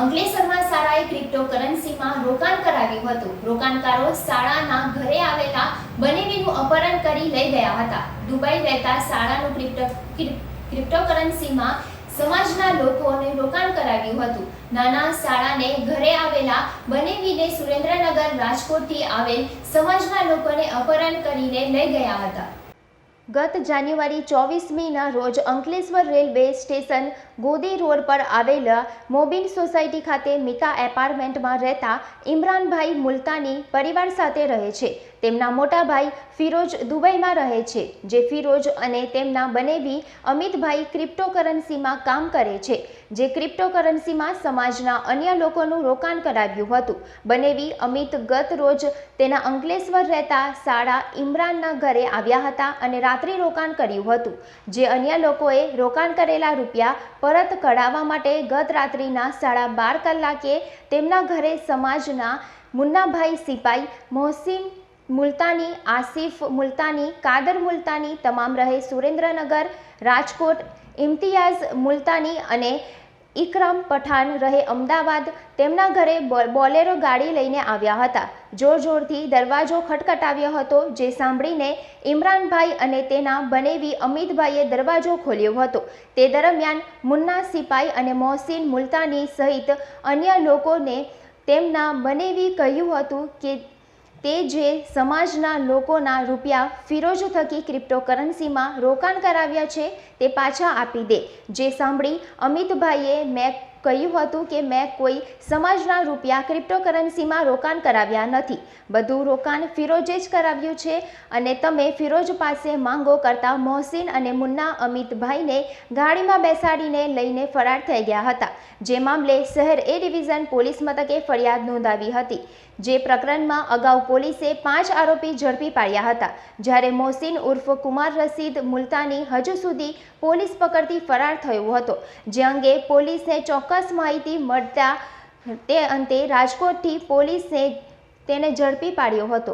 અંકલેશ્વરમાં શાળાએ ક્રિપ્ટોકરન્સીમાં રોકાણ કરાવ્યું હતું. રોકાણકારો શાળાના ઘરે આવેલા બનેવીનું અપહરણ કરી લઈ ગયા હતા. દુબઈ રહેતા શાળાનું ક્રિપ્ટો ક્રિપ્ટોકરન્સીમાં સમાજના લોકોને રોકાણ કરાવ્યું હતું. નાના શાળાને ઘરે આવેલા બનેવીને સુરેન્દ્રનગર રાજકોટથી આવેલ સમાજના લોકોને અપહરણ કરીને લઈ ગયા હતા. ગત જાન્યુઆરી ચોવીસમીના રોજ Ankleshwar railway station Godi road પર આવેલા મોબીન સોસાયટી ખાતે મિકા એપાર્ટમેન્ટમાં રહેતા ઇમરાનભાઈ મુલતાની પરિવાર સાથે રહે છે. તેમના મોટા ભાઈ ફિરોજ દુબઈમાં રહે છે, જે ફિરોજ અને તેમના બનેવી અમિતભાઈ ક્રિપ્ટોકરન્સીમાં કામ કરે છે, જે ક્રિપ્ટોકરન્સીમાં સમાજના અન્ય લોકોનું રોકાણ કરાવ્યું હતું. બનેવી અમિત ગત રોજ તેના અંકલેશ્વર રહેતા શાળા ઇમરાનના ઘરે આવ્યા હતા અને રાત્રિ રોકાણ કર્યું હતું, જે અન્ય લોકોએ રોકાણ કરેલા રૂપિયા પરત કઢાવવા માટે ગત રાત્રિના સાડા બાર કલાકે તેમના ઘરે સમાજના મુન્નાભાઈ સિપાઈ, મોહસિન મુલતાની, આસિફ મુલતાની, કાદર મુલતાની, તમામ રહે સુરેન્દ્રનગર, રાજકોટ, ઇમ્તિયાઝ મુલતાની અને ઇકરામ પઠાણ રહે અમદાવાદ. તેમના ઘરે બોલેરો ગાડી લઈને આવ્યા હતા. જોર જોરથી દરવાજો ખટખટાવ્યો હતો, જે સાંભળીને ઇમરાનભાઈ અને તેના બનેવી અમિતભાઈએ દરવાજો ખોલ્યો હતો. તે દરમિયાન મુન્ના સિપાઈ અને મોહસિન મુલતાની સહિત અન્ય લોકોને તેમના બનેવી કહ્યું હતું કે તે જે સમાજના લોકોના રૂપિયા ફિરોજ થકી ક્રિપ્ટોકરન્સીમાં રોકાણ કરાવ્યા છે, તે પાછા આપી દે. જે સાંભળી અમિતભાઈએ મેં કહ્યું હતું કે મેં કોઈ સમાજના રૂપિયા ક્રિપ્ટોકરન્સીમાં રોકાણ કરાવ્યા નથી. બધું રોકાણ ફિરોજે જ કરાવ્યું છે અને તમે ફિરોજ પાસે માંગો કરતા મોહસિન અને મુન્ના અમિતભાઈને ગાડીમાં બેસાડીને લઈને ફરાર થઈ ગયા હતા. જે મામલે શહેર એ ડિવિઝન પોલીસ મથકે ફરિયાદ નોંધાવી હતી. જે પ્રકરણમાં અગાઉ પોલીસે પાંચ આરોપી ઝડપી પાડ્યા હતા. જ્યારે મોહસિન ઉર્ફ કુમાર રસીદ મુલતાની હજુ સુધી પોલીસ પકડતી ફરાર થયો હતો. જે અંગે પોલીસને ચોક્કસ માહિતી મળતા તે અંતે રાજકોટથી પોલીસે તેને ઝડપી પાડ્યો હતો.